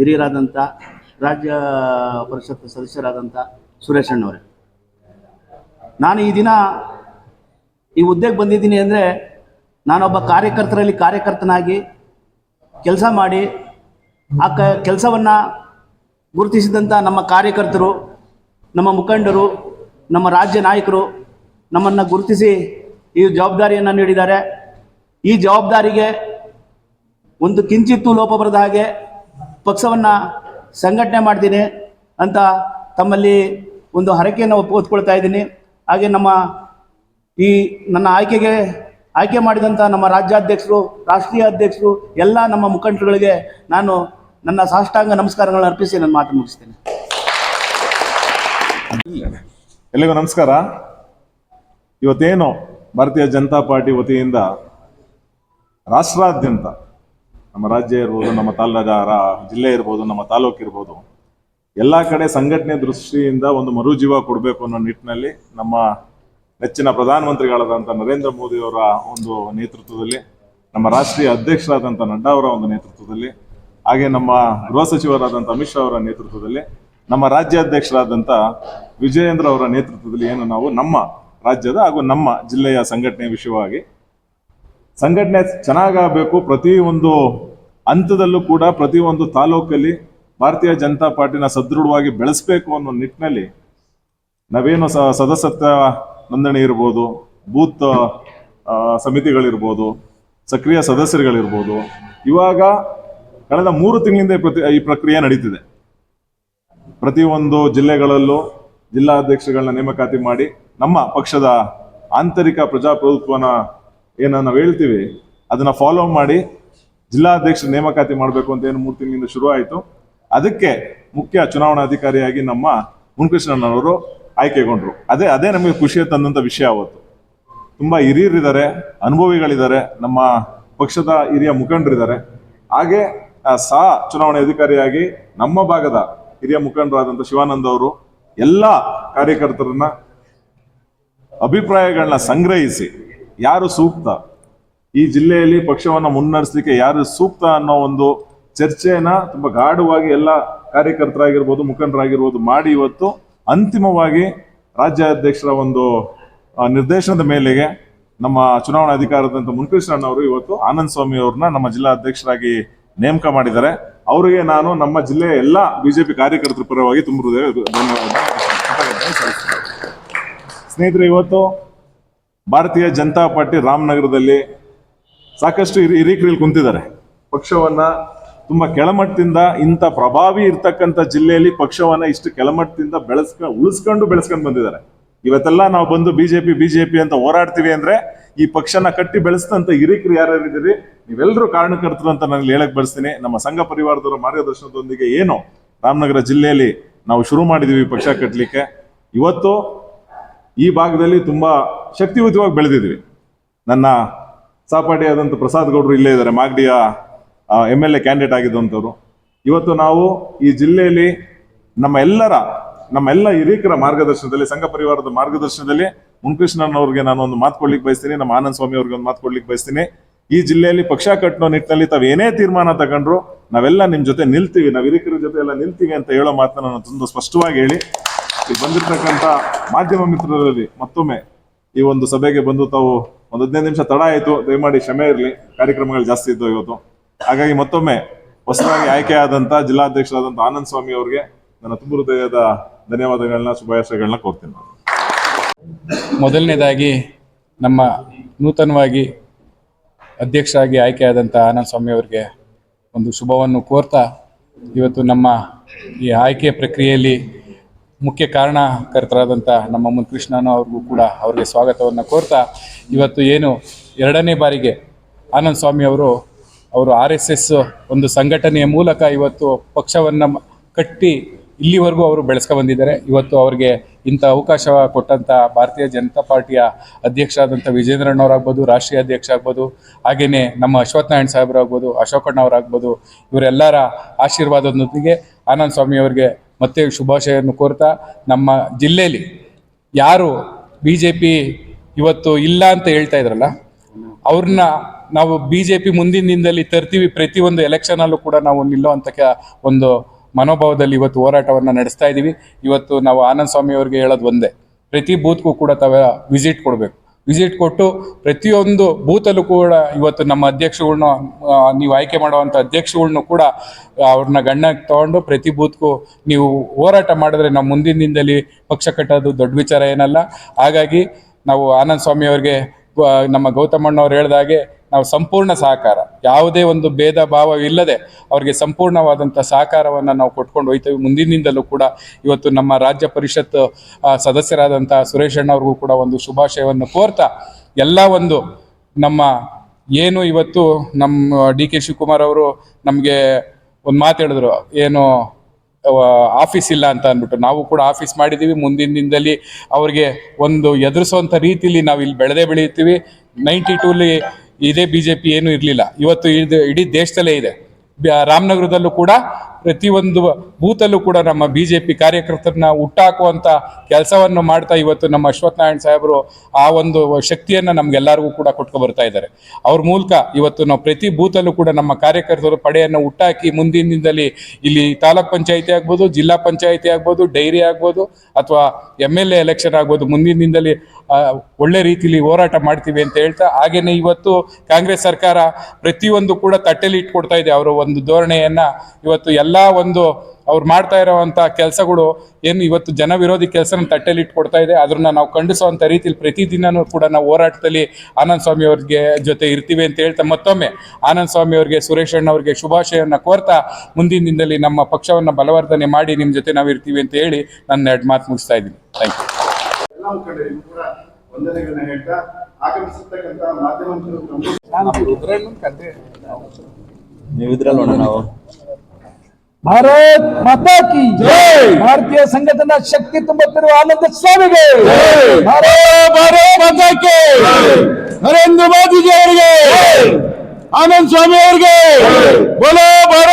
ಹಿರಿಯರಾದಂಥ ರಾಜ್ಯ ಪರಿಷತ್ ಸದಸ್ಯರಾದಂಥ ಸುರೇಶ್ ಅಣ್ಣವರೇ. ನಾನು ಈ ದಿನ ಈ ಹುದ್ದೆಗೆ ಬಂದಿದ್ದೀನಿ ಅಂದರೆ ನಾನೊಬ್ಬ ಕಾರ್ಯಕರ್ತರಲ್ಲಿ ಕಾರ್ಯಕರ್ತನಾಗಿ ಕೆಲಸ ಮಾಡಿ ಆ ಕ ಕೆಲಸವನ್ನು ಗುರುತಿಸಿದಂಥ ನಮ್ಮ ಕಾರ್ಯಕರ್ತರು, ನಮ್ಮ ಮುಖಂಡರು, ನಮ್ಮ ರಾಜ್ಯ ನಾಯಕರು ನಮ್ಮನ್ನು ಗುರುತಿಸಿ ಈ ಜವಾಬ್ದಾರಿಯನ್ನು ನೀಡಿದ್ದಾರೆ. ಈ ಜವಾಬ್ದಾರಿಗೆ ಒಂದು ಕಿಂಚಿತ್ತೂ ಲೋಪ ಬರದ ಹಾಗೆ ಪಕ್ಷವನ್ನು ಸಂಘಟನೆ ಮಾಡ್ತೀನಿ ಅಂತ ತಮ್ಮಲ್ಲಿ ಒಂದು ಹರಕೆಯನ್ನು ಒಪ್ಪು ಹೊತ್ಕೊಳ್ತಾ ಇದ್ದೀನಿ. ಹಾಗೆ ನಮ್ಮ ಈ ನನ್ನ ಆಯ್ಕೆಗೆ ಆಯ್ಕೆ ಮಾಡಿದಂಥ ನಮ್ಮ ರಾಜ್ಯಾಧ್ಯಕ್ಷರು, ರಾಷ್ಟ್ರೀಯ ಅಧ್ಯಕ್ಷರು, ಎಲ್ಲ ನಮ್ಮ ಮುಖಂಡರುಗಳಿಗೆ ನಾನು ನನ್ನ ಸಾಷ್ಟಾಂಗ ನಮಸ್ಕಾರಗಳನ್ನು ಅರ್ಪಿಸಿ ನನ್ನ ಮಾತು ಮುಗಿಸ್ತೇನೆ. ಎಲ್ಲಿಗೂ ನಮಸ್ಕಾರ. ಇವತ್ತೇನು ಭಾರತೀಯ ಜನತಾ ಪಾರ್ಟಿ ವತಿಯಿಂದ ರಾಷ್ಟ್ರಾದ್ಯಂತ ನಮ್ಮ ರಾಜ್ಯ ಇರ್ಬೋದು, ನಮ್ಮ ತಾಲೂಕ ಜಿಲ್ಲೆ ಇರ್ಬೋದು, ನಮ್ಮ ತಾಲೂಕು ಇರ್ಬೋದು, ಎಲ್ಲ ಕಡೆ ಸಂಘಟನೆ ದೃಷ್ಟಿಯಿಂದ ಒಂದು ಮರುಜೀವ ಕೊಡಬೇಕು ಅನ್ನೋ ನಿಟ್ಟಿನಲ್ಲಿ ನಮ್ಮ ನೆಚ್ಚಿನ ಪ್ರಧಾನಮಂತ್ರಿಗಳಾದಂಥ ನರೇಂದ್ರ ಮೋದಿ ಅವರ ಒಂದು ನೇತೃತ್ವದಲ್ಲಿ, ನಮ್ಮ ರಾಷ್ಟ್ರೀಯ ಅಧ್ಯಕ್ಷರಾದಂಥ ನಡ್ಡಾ ಅವರ ಒಂದು ನೇತೃತ್ವದಲ್ಲಿ, ಹಾಗೆ ನಮ್ಮ ಗೃಹ ಸಚಿವರಾದಂಥ ಅಮಿತ್ ಶಾ ಅವರ ನೇತೃತ್ವದಲ್ಲಿ, ನಮ್ಮ ರಾಜ್ಯಾಧ್ಯಕ್ಷರಾದಂಥ ವಿಜಯೇಂದ್ರ ಅವರ ನೇತೃತ್ವದಲ್ಲಿ ಏನು ನಾವು ನಮ್ಮ ರಾಜ್ಯದ ಹಾಗೂ ನಮ್ಮ ಜಿಲ್ಲೆಯ ಸಂಘಟನೆ ವಿಷಯವಾಗಿ ಸಂಘಟನೆ ಚೆನ್ನಾಗಬೇಕು ಪ್ರತಿ ಒಂದು ಹಂತದಲ್ಲೂ ಕೂಡ, ಪ್ರತಿ ಒಂದು ತಾಲೂಕಲ್ಲಿ ಭಾರತೀಯ ಜನತಾ ಪಾರ್ಟಿನ ಸದೃಢವಾಗಿ ಬೆಳೆಸಬೇಕು ಅನ್ನೋ ನಿಟ್ಟಿನಲ್ಲಿ ನಾವೇನು ಸ, ಸದಸ್ಯತ್ವ ನೋಂದಣಿ ಇರ್ಬೋದು, ಬೂತ್ ಸಮಿತಿಗಳಿರ್ಬೋದು, ಸಕ್ರಿಯ ಸದಸ್ಯರುಗಳಿರ್ಬೋದು. ಇವಾಗ ಕಳೆದ ಮೂರು ತಿಂಗಳಿಂದ ಪ್ರತಿ, ಈ ಪ್ರಕ್ರಿಯೆ ನಡೀತಿದೆ. ಪ್ರತಿಯೊಂದು ಜಿಲ್ಲೆಗಳಲ್ಲೂ ಜಿಲ್ಲಾಧ್ಯಕ್ಷಗಳನ್ನ ನೇಮಕಾತಿ ಮಾಡಿ ನಮ್ಮ ಪಕ್ಷದ ಆಂತರಿಕ ಪ್ರಜಾಪ್ರಭುತ್ವನ ಏನ ನಾವು ಹೇಳ್ತೀವಿ, ಅದನ್ನ ಫಾಲೋ ಮಾಡಿ ಜಿಲ್ಲಾಧ್ಯಕ್ಷ ನೇಮಕಾತಿ ಮಾಡಬೇಕು ಅಂತ ಏನು ಮೂರು ತಿಂಗಳಿಂದ ಶುರು ಆಯಿತು. ಅದಕ್ಕೆ ಮುಖ್ಯ ಚುನಾವಣಾಧಿಕಾರಿಯಾಗಿ ನಮ್ಮ ಮುನ್ಕೃಷ್ಣಣ್ಣನವರು ಆಯ್ಕೆಗೊಂಡ್ರು. ಅದೇ ಅದೇ ನಮಗೆ ಖುಷಿಯ ತಂದಂತ ವಿಷಯ ಅವತ್ತು. ತುಂಬ ಹಿರಿಯರಿದ್ದಾರೆ, ಅನುಭವಿಗಳಿದ್ದಾರೆ, ನಮ್ಮ ಪಕ್ಷದ ಹಿರಿಯ ಮುಖಂಡರಿದ್ದಾರೆ. ಹಾಗೆ ಸಹ ಚುನಾವಣೆ ಅಧಿಕಾರಿಯಾಗಿ ನಮ್ಮ ಭಾಗದ ಹಿರಿಯ ಮುಖಂಡರಾದಂಥ ಶಿವಾನಂದ ಅವರು ಎಲ್ಲ ಕಾರ್ಯಕರ್ತರನ್ನ ಅಭಿಪ್ರಾಯಗಳನ್ನ ಸಂಗ್ರಹಿಸಿ ಯಾರು ಸೂಕ್ತ? ಈ ಜಿಲ್ಲೆಯಲ್ಲಿ ಪಕ್ಷವನ್ನ ಮುನ್ನಡೆಸಲಿಕ್ಕೆ ಯಾರು ಸೂಕ್ತ ಅನ್ನೋ ಒಂದು ಚರ್ಚೆಯನ್ನ ತುಂಬಾ ಗಾಢವಾಗಿ ಎಲ್ಲ ಕಾರ್ಯಕರ್ತರಾಗಿರ್ಬೋದು, ಮುಖಂಡರಾಗಿರ್ಬೋದು ಮಾಡಿ ಇವತ್ತು ಅಂತಿಮವಾಗಿ ರಾಜ್ಯಾಧ್ಯಕ್ಷರ ಒಂದು ನಿರ್ದೇಶನದ ಮೇಲೆಗೆ ನಮ್ಮ ಚುನಾವಣಾ ಅಧಿಕಾರದಂತ ಮುನ್ಕೃಷ್ಣನ್ ಅವರು ಇವತ್ತು ಆನಂದ್ ಸ್ವಾಮಿ ಅವ್ರನ್ನ ನಮ್ಮ ಜಿಲ್ಲಾ ಅಧ್ಯಕ್ಷರಾಗಿ ನೇಮಕ ಮಾಡಿದ್ದಾರೆ. ಅವರಿಗೆ ನಾನು ನಮ್ಮ ಜಿಲ್ಲೆಯ ಎಲ್ಲ ಬಿಜೆಪಿ ಕಾರ್ಯಕರ್ತರ ಪರವಾಗಿ ತುಂಬ ಹೃದಯ ಧನ್ಯವಾದ ಸ್ನೇಹಿತರೆ, ಇವತ್ತು ಭಾರತೀಯ ಜನತಾ ಪಾರ್ಟಿ ರಾಮನಗರದಲ್ಲಿ ಸಾಕಷ್ಟು ಹಿರಿ ಹಿರಿಕರಲ್ಲಿ ಕುಂತಿದ್ದಾರೆ. ಪಕ್ಷವನ್ನ ತುಂಬಾ ಕೆಳಮಟ್ಟದಿಂದ ಇಂಥ ಪ್ರಭಾವಿ ಇರ್ತಕ್ಕಂಥ ಜಿಲ್ಲೆಯಲ್ಲಿ ಪಕ್ಷವನ್ನ ಇಷ್ಟು ಕೆಳಮಟ್ಟದಿಂದ ಬೆಳೆಸ್ಕ, ಉಳಿಸ್ಕೊಂಡು ಬೆಳೆಸ್ಕೊಂಡು ಬಂದಿದ್ದಾರೆ. ಇವತ್ತೆಲ್ಲ ನಾವು ಬಂದು ಬಿಜೆಪಿ ಬಿಜೆಪಿ ಅಂತ ಹೋರಾಡ್ತೀವಿ ಅಂದ್ರೆ ಈ ಪಕ್ಷನ ಕಟ್ಟಿ ಬೆಳೆಸ್ತಂತ ಹಿರಿಕರು ಯಾರ್ಯಾರಿದ್ದೀರಿ ನೀವೆಲ್ಲರೂ ಕಾರಣಕರ್ತರು ಅಂತ ನಾನು ಹೇಳಕ್ ಬಯಸ್ತೀನಿ. ನಮ್ಮ ಸಂಘ ಪರಿವಾರದವರ ಮಾರ್ಗದರ್ಶನದೊಂದಿಗೆ ಏನು ರಾಮನಗರ ಜಿಲ್ಲೆಯಲ್ಲಿ ನಾವು ಶುರು ಮಾಡಿದೀವಿ ಪಕ್ಷ ಕಟ್ಟಲಿಕ್ಕೆ ಇವತ್ತು ಈ ಭಾಗದಲ್ಲಿ ತುಂಬ ಶಕ್ತಿಯುತವಾಗಿ ಬೆಳೆದಿದ್ವಿ ನನ್ನ ಸಹಪಾಠಿಯಾದಂಥ ಪ್ರಸಾದ್ ಗೌಡರು ಇಲ್ಲೇ ಇದ್ದಾರೆ. ಮಾಗಡಿಯ ಎಂ ಎಲ್ ಎ ಕ್ಯಾಂಡಿಡೇಟ್ ಆಗಿದ್ದಂಥವ್ರು ಇವತ್ತು ನಾವು ಈ ಜಿಲ್ಲೆಯಲ್ಲಿ ನಮ್ಮ ಎಲ್ಲರ, ನಮ್ಮ ಎಲ್ಲ ಹಿರಿಯಕರ ಮಾರ್ಗದರ್ಶನದಲ್ಲಿ, ಸಂಘ ಪರಿವಾರದ ಮಾರ್ಗದರ್ಶನದಲ್ಲಿ ಮುನ್ಕೃಷ್ಣನ್ ಅವ್ರಿಗೆ ನಾನು ಒಂದು ಮಾತು ಕೊಡ್ಲಿಕ್ಕೆ ಬಯಸ್ತೀನಿ, ನಮ್ಮ ಆನಂದ್ ಸ್ವಾಮಿ ಅವ್ರಿಗೆ ಒಂದು ಮಾತು ಕೊಡ್ಲಿಕ್ಕೆ ಬಯಸ್ತೀನಿ. ಈ ಜಿಲ್ಲೆಯಲ್ಲಿ ಪಕ್ಷ ಕಟ್ಟುವ ನಿಟ್ಟಿನಲ್ಲಿ ತಾವು ಏನೇ ತೀರ್ಮಾನ ತಗೊಂಡ್ರು ನಾವೆಲ್ಲ ನಿಮ್ಮ ಜೊತೆ ನಿಲ್ತೀವಿ, ನಾವು ಹಿರಿಕರ ಜೊತೆ ಎಲ್ಲ ನಿಲ್ತೀವಿ ಅಂತ ಹೇಳೋ ಮಾತನ್ನ ನಾನು ತುಂಬ ಸ್ಪಷ್ಟವಾಗಿ ಹೇಳಿ ಇಲ್ಲಿ ಬಂದಿರತಕ್ಕಂತ ಮಾಧ್ಯಮ ಮಿತ್ರರಲ್ಲಿ ಮತ್ತೊಮ್ಮೆ ಈ ಒಂದು ಸಭೆಗೆ ಬಂದು ತಾವು ಒಂದು ಹದಿನೈದು ನಿಮಿಷ ತಡ ಆಯಿತು. ದಯಮಾಡಿ ಕ್ಷಮೆ ಇರಲಿ. ಕಾರ್ಯಕ್ರಮಗಳು ಜಾಸ್ತಿ ಇದ್ದವು ಇವತ್ತು. ಹಾಗಾಗಿ ಮತ್ತೊಮ್ಮೆ ಹೊಸದಾಗಿ ಆಯ್ಕೆಯಾದಂಥ ಜಿಲ್ಲಾಧ್ಯಕ್ಷರಾದಂಥ ಆನಂದ್ ಸ್ವಾಮಿ ಅವರಿಗೆ ನನ್ನ ತುಂಬ ಹೃದಯದ ಧನ್ಯವಾದಗಳನ್ನ, ಶುಭಾಶಯಗಳನ್ನ ಕೋರ್ತೀನಿ. ಮೊದಲನೇದಾಗಿ ನಮ್ಮ ನೂತನವಾಗಿ ಅಧ್ಯಕ್ಷರಾಗಿ ಆಯ್ಕೆಯಾದಂಥ ಆನಂದ್ ಸ್ವಾಮಿ ಅವರಿಗೆ ಒಂದು ಶುಭವನ್ನು ಕೋರ್ತಾ ಇವತ್ತು ನಮ್ಮ ಈ ಆಯ್ಕೆ ಪ್ರಕ್ರಿಯೆಯಲ್ಲಿ ಮುಖ್ಯ ಕಾರಣಕರ್ತರಾದಂಥ ನಮ್ಮ ಮುನ್ಕೃಷ್ಣನ ಅವ್ರಿಗೂ ಕೂಡ ಅವರಿಗೆ ಸ್ವಾಗತವನ್ನು ಕೋರ್ತಾ ಇವತ್ತು ಏನು ಎರಡನೇ ಬಾರಿಗೆ ಆನಂದ್ ಸ್ವಾಮಿ ಅವರು ಅವರು ಆರ್ ಎಸ್ ಎಸ್ ಒಂದು ಸಂಘಟನೆಯ ಮೂಲಕ ಇವತ್ತು ಪಕ್ಷವನ್ನು ಕಟ್ಟಿ ಇಲ್ಲಿವರೆಗೂ ಅವರು ಬೆಳೆಸ್ಕೊ ಬಂದಿದ್ದಾರೆ. ಇವತ್ತು ಅವರಿಗೆ ಇಂಥ ಅವಕಾಶ ಕೊಟ್ಟಂಥ ಭಾರತೀಯ ಜನತಾ ಪಾರ್ಟಿಯ ಅಧ್ಯಕ್ಷರಾದಂಥ ವಿಜೇಂದ್ರಣ್ಣವರಾಗ್ಬೋದು ರಾಷ್ಟ್ರೀಯ ಅಧ್ಯಕ್ಷ ಆಗ್ಬೋದು ಹಾಗೆಯೇ ನಮ್ಮ ಅಶ್ವತ್ಥನಾರಾಯಣ ನಾರಾಯಣ್ ಸಾಹೇಬರಾಗ್ಬೋದು, ಅಶೋಕಣ್ಣವರಾಗ್ಬೋದು, ಇವರೆಲ್ಲರ ಆಶೀರ್ವಾದದೊಂದಿಗೆ ಆನಂದ್ ಸ್ವಾಮಿ ಅವರಿಗೆ ಮತ್ತೆ ಶುಭಾಶಯವನ್ನು ಕೋರ್ತಾ ನಮ್ಮ ಜಿಲ್ಲೆಯಲ್ಲಿ ಯಾರು ಬಿ ಜೆ ಪಿ ಇವತ್ತು ಇಲ್ಲ ಅಂತ ಹೇಳ್ತಾ ಇದ್ರಲ್ಲ, ಅವ್ರನ್ನ ನಾವು ಬಿ ಜೆ ಪಿ ಮುಂದಿನ ದಿನದಲ್ಲಿ ತರ್ತೀವಿ ಪ್ರತಿಯೊಂದು ಎಲೆಕ್ಷನಲ್ಲೂ ಕೂಡ ನಾವು ನಿಲ್ಲೋ ಅಂತ ಒಂದು ಮನೋಭಾವದಲ್ಲಿ ಇವತ್ತು ಹೋರಾಟವನ್ನು ನಡೆಸ್ತಾ ಇದ್ದೀವಿ ಇವತ್ತು ನಾವು ಆನಂದ್ ಸ್ವಾಮಿ ಅವರಿಗೆ ಹೇಳೋದು ಒಂದೇ, ಪ್ರತಿ ಬೂತ್ಗೂ ಕೂಡ ತಾವ ವಿಸಿಟ್ ಕೊಡಬೇಕು. ವಿಸಿಟ್ ಕೊಟ್ಟು ಪ್ರತಿಯೊಂದು ಬೂತಲ್ಲೂ ಕೂಡ ಇವತ್ತು ನಮ್ಮ ಅಧ್ಯಕ್ಷಗಳನ್ನ ನೀವು ಆಯ್ಕೆ ಮಾಡುವಂಥ ಅಧ್ಯಕ್ಷಗಳನ್ನೂ ಕೂಡ ಅವ್ರನ್ನ ಗಣ್ಣಕ್ಕೆ ತಗೊಂಡು ಪ್ರತಿ ಬೂತ್ಗೂ ನೀವು ಹೋರಾಟ ಮಾಡಿದ್ರೆ ನಮ್ಮ ಮುಂದಿನ ದಿನದಲ್ಲಿ ಪಕ್ಷ ಕಟ್ಟೋದು ದೊಡ್ಡ ವಿಚಾರ ಏನಲ್ಲ. ಹಾಗಾಗಿ ನಾವು ಆನಂದ್ ಸ್ವಾಮಿ ಅವ್ರಿಗೆ ನಮ್ಮ ಗೌತಮಣ್ಣವ್ರು ಹೇಳ್ದಾಗೆ ನಾವು ಸಂಪೂರ್ಣ ಸಹಕಾರ ಯಾವುದೇ ಒಂದು ಭೇದ ಭಾವ ಇಲ್ಲದೆ ಅವ್ರಿಗೆ ಸಂಪೂರ್ಣವಾದಂಥ ಸಹಕಾರವನ್ನು ನಾವು ಕೊಟ್ಕೊಂಡು ಹೋಯ್ತೇವೆ. ಮುಂದಿನಿಂದಲೂ ಕೂಡ ಇವತ್ತು ನಮ್ಮ ರಾಜ್ಯ ಪರಿಷತ್ ಸದಸ್ಯರಾದಂಥ ಸುರೇಶ್ ಅಣ್ಣವ್ರಿಗೂ ಕೂಡ ಒಂದು ಶುಭಾಶಯವನ್ನು ಕೋರ್ತಾ ಎಲ್ಲ ಒಂದು ನಮ್ಮ ಏನು ಇವತ್ತು ನಮ್ಮ ಡಿ ಕೆ ಶಿವಕುಮಾರ್ ಅವರು ನಮಗೆ ಒಂದು ಮಾತು ಹೇಳಿದ್ರು, ಏನು ಆಫೀಸ್ ಇಲ್ಲ ಅಂತ ಅಂದ್ಬಿಟ್ಟು. ನಾವು ಕೂಡ ಆಫೀಸ್ ಮಾಡಿದ್ದೀವಿ ಮುಂದಿನ ದಿನದಲ್ಲಿ ಅವ್ರಿಗೆ ಒಂದು ಎದುರಿಸುವಂಥ ರೀತಿಲಿ ನಾವು ಇಲ್ಲಿ ಬೆಳೆದೇ ಬೆಳೆಯುತ್ತೀವಿ. ನೈಂಟಿ ಟೂಲಿ ಇದೇ ಬಿ ಜೆ ಪಿ ಏನೂ ಇರಲಿಲ್ಲ. ಇವತ್ತು ಇದು ಇಡೀ ದೇಶದಲ್ಲೇ ಇದೆ. ರಾಮನಗರದಲ್ಲೂ ಕೂಡ ಪ್ರತಿಯೊಂದು ಬೂತಲ್ಲೂ ಕೂಡ ನಮ್ಮ ಬಿ ಜೆ ಪಿ ಕಾರ್ಯಕರ್ತರನ್ನ ಹುಟ್ಟಾಕುವಂಥ ಕೆಲಸವನ್ನು ಮಾಡ್ತಾ ಇವತ್ತು ನಮ್ಮ ಅಶ್ವಥ್ ನಾರಾಯಣ್ ಸಾಹೇಬರು ಆ ಒಂದು ಶಕ್ತಿಯನ್ನು ನಮಗೆಲ್ಲರಿಗೂ ಕೂಡ ಕೊಟ್ಕೊ ಬರ್ತಾ ಇದ್ದಾರೆ. ಅವ್ರ ಮೂಲಕ ಇವತ್ತು ನಾವು ಪ್ರತಿ ಬೂತಲ್ಲೂ ಕೂಡ ನಮ್ಮ ಕಾರ್ಯಕರ್ತರು ಪಡೆಯನ್ನು ಹುಟ್ಟಾಕಿ ಮುಂದಿನ ದಿನದಲ್ಲಿ ಇಲ್ಲಿ ತಾಲೂಕ್ ಪಂಚಾಯಿತಿ ಆಗ್ಬೋದು ಜಿಲ್ಲಾ ಪಂಚಾಯಿತಿ ಆಗ್ಬೋದು ಡೈರಿ ಆಗ್ಬೋದು ಅಥವಾ ಎಂ ಎಲ್ ಎ ಎಲೆಕ್ಷನ್ ಆಗ್ಬೋದು ಮುಂದಿನ ದಿನದಲ್ಲಿ ಆ, ಒಳ್ಳೆ ರೀತಿಲಿ ಹೋರಾಟ ಮಾಡ್ತೀವಿ ಅಂತ ಹೇಳ್ತಾ ಹಾಗೇನೆ ಇವತ್ತು ಕಾಂಗ್ರೆಸ್ ಸರ್ಕಾರ ಪ್ರತಿಯೊಂದು ಕೂಡ ತಟ್ಟೆಲಿ ಇಟ್ಕೊಡ್ತಾ ಇದೆ. ಅವರ ಒಂದು ಧೋರಣೆಯನ್ನ ಇವತ್ತು ಎಲ್ಲ ಒಂದು ಅವ್ರು ಮಾಡ್ತಾ ಇರೋವಂಥ ಕೆಲಸಗಳು ಏನು ಇವತ್ತು ಜನ ವಿರೋಧಿ ಕೆಲಸನ ತಟ್ಟೆಲಿ ಇಟ್ಕೊಡ್ತಾ ಇದೆ. ಅದನ್ನ ನಾವು ಖಂಡಿಸುವಂಥ ರೀತಿಯಲ್ಲಿ ಪ್ರತಿದಿನನೂ ಕೂಡ ನಾವು ಹೋರಾಟದಲ್ಲಿ ಆನಂದ್ ಸ್ವಾಮಿ ಅವ್ರಿಗೆ ಜೊತೆ ಇರ್ತೀವಿ ಅಂತ ಹೇಳ್ತಾ ಮತ್ತೊಮ್ಮೆ ಆನಂದ್ ಸ್ವಾಮಿ ಅವರಿಗೆ ಸುರೇಶ್ ಅಣ್ಣ ಅವರಿಗೆ ಶುಭಾಶಯವನ್ನು ಕೋರ್ತಾ ಮುಂದಿನ ದಿನದಲ್ಲಿ ನಮ್ಮ ಪಕ್ಷವನ್ನು ಬಲವರ್ಧನೆ ಮಾಡಿ ನಿಮ್ಮ ಜೊತೆ ನಾವು ಇರ್ತೀವಿ ಅಂತ ಹೇಳಿ ನನ್ನ ಎರಡು ಮಾತು ಮುಗಿಸ್ತಾ ಇದ್ದೀನಿ. ಥ್ಯಾಂಕ್ ಯು ಎಲ್ಲ ಮುಖಂಡರಿಗೂ ಕೂಡ ವಂದನೆಗಳನ್ನ ಹೇಳ್ತಾ ಆಗಮಿಸಿರ್ತಕ್ಕಂಥ ಮಾಧ್ಯಮ ಮಿತ್ರರು ನೀವು ಇದ್ರಲ್ಲ ನೋಡೋಣ ನಾವು? ಭಾರತ್ ಮಾತಾ ಕಿ ಭಾರತೀಯ ಸಂಘಟನಾ ಶಕ್ತಿ ತುಂಬುತ್ತಿರುವ ಆನಂದ ಸ್ವಾಮಿಗೆ. ಭಾರತ್ ಮಾತಾ ಕಿ ನರೇಂದ್ರ ಮೋದಿಜಿ ಅವರಿಗೆ. ಆನಂದ್ ಸ್ವಾಮಿ ಅವರಿಗೆ. ಬೋಲೋ ಭಾರತ್.